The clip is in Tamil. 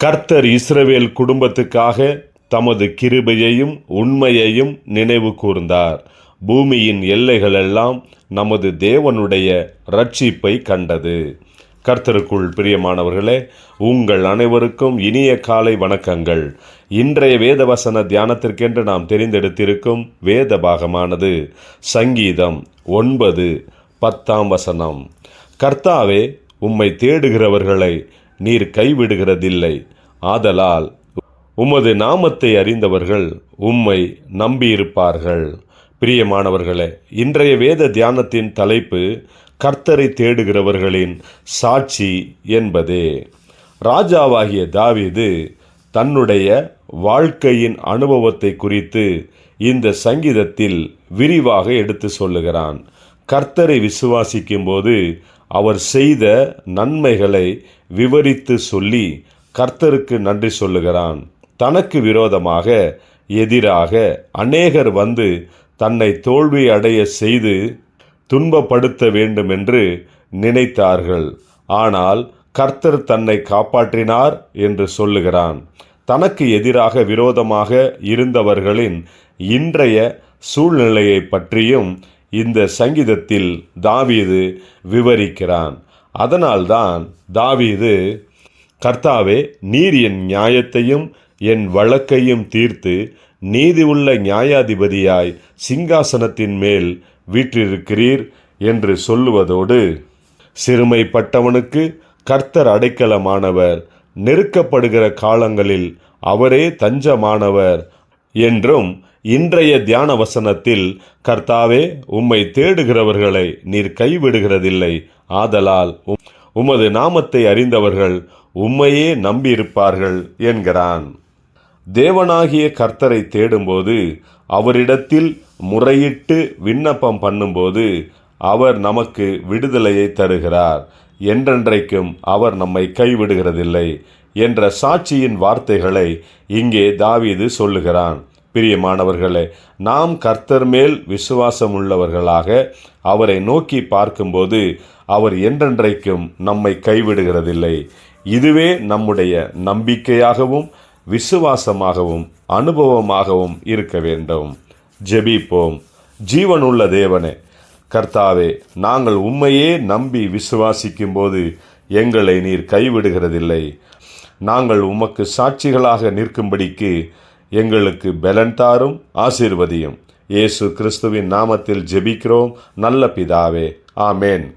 கர்த்தர் இஸ்ரவேல் குடும்பத்துக்காக தமது கிருபையையும் உண்மையையும் நினைவு கூர்ந்தார். பூமியின் எல்லைகளெல்லாம் நமது தேவனுடைய ரட்சிப்பை கண்டது. கர்த்தருக்குள் பிரியமானவர்களே உங்கள் அனைவருக்கும் இனிய காலை வணக்கங்கள். இன்றைய வேதவசன தியானத்திற்கென்று நாம் தெரிந்தெடுத்திருக்கும் வேத பாகமானது சங்கீதம் ஒன்பது பத்தாம் வசனம். கர்த்தாவே உம்மை தேடுகிறவர்களை நீர் கைவிடுகிறதில்லை. ஆதலால் உமது நாமத்தை அறிந்தவர்கள் உம்மை நம்பியிருப்பார்கள். பிரியமானவர்களே இன்றைய வேத தியானத்தின் தலைப்பு கர்த்தரை தேடுகிறவர்களின் சாட்சி என்பதே. ராஜாவாகிய தாவீது தன்னுடைய வாழ்க்கையின் அனுபவத்தை குறித்து இந்த சங்கீதத்தில் விரிவாக எடுத்து சொல்லுகிறான். கர்த்தரை விசுவாசிக்கும் போது அவர் செய்த நன்மைகளை விவரித்து சொல்லி கர்த்தருக்கு நன்றி சொல்லுகிறான். தனக்கு விரோதமாக எதிராக அநேகர் வந்து தன்னை தோல்வி அடைய செய்து துன்பப்படுத்த வேண்டுமென்று நினைத்தார்கள். ஆனால் கர்த்தர் தன்னை காப்பாற்றினார் என்று சொல்லுகிறான். தனக்கு எதிராக விரோதமாக இருந்தவர்களின் இன்றைய சூழ்நிலையை பற்றியும் இந்த சங்கீதத்தில் தாவீது விவரிக்கிறான். அதனால்தான் தாவீது கர்த்தாவே நீர் என் நியாயத்தையும் என் வழக்கையும் தீர்த்து நீதி உள்ள நியாயாதிபதியாய் சிங்காசனத்தின் மேல் வீற்றிருக்கிறீர் என்று சொல்லுவதோடு சிறுமைப்பட்டவனுக்கு கர்த்தர் அடைக்கலமானவர் நெருக்கப்படுகிற காலங்களில் அவரே தஞ்சமானவர் என்றும் இன்றைய தியான வசனத்தில் கர்த்தாவே உம்மை தேடுகிறவர்களை நீர் கைவிடுகிறதில்லை. ஆதலால் உம்- உமது நாமத்தை அறிந்தவர்கள் உம்மையே நம்பியிருப்பார்கள் என்கிறான். தேவனாகிய கர்த்தரை தேடும்போது அவரிடத்தில் முறையிட்டு விண்ணப்பம் பண்ணும்போது அவர் நமக்கு விடுதலையை தருகிறார். என்றென்றைக்கும் அவர் நம்மை கைவிடுகிறதில்லை என்ற சாட்சியின் வார்த்தைகளை இங்கே தாவீது சொல்லுகிறான். பிரியமானவர்களே நாம் கர்த்தர் மேல் விசுவாசம் உள்ளவர்களாக அவரை நோக்கி பார்க்கும்போது அவர் என்றென்றைக்கும் நம்மை கைவிடுகிறதில்லை. இதுவே நம்முடைய நம்பிக்கையாகவும் விசுவாசமாகவும் அனுபவமாகவும் இருக்க வேண்டும். ஜெபிப்போம். ஜீவனுள்ள தேவனே கர்த்தாவே நாங்கள் உம்மையே நம்பி விசுவாசிக்கும்போது எங்களை நீர் கைவிடுகிறதில்லை. நாங்கள் உமக்கு சாட்சிகளாக நிற்கும்படிக்கு எங்களுக்கு பலன் தாரும் ஆசீர்வதியும். இயேசு கிறிஸ்துவின் நாமத்தில் ஜெபிக்கிறோம். நல்ல பிதாவே. ஆமேன்.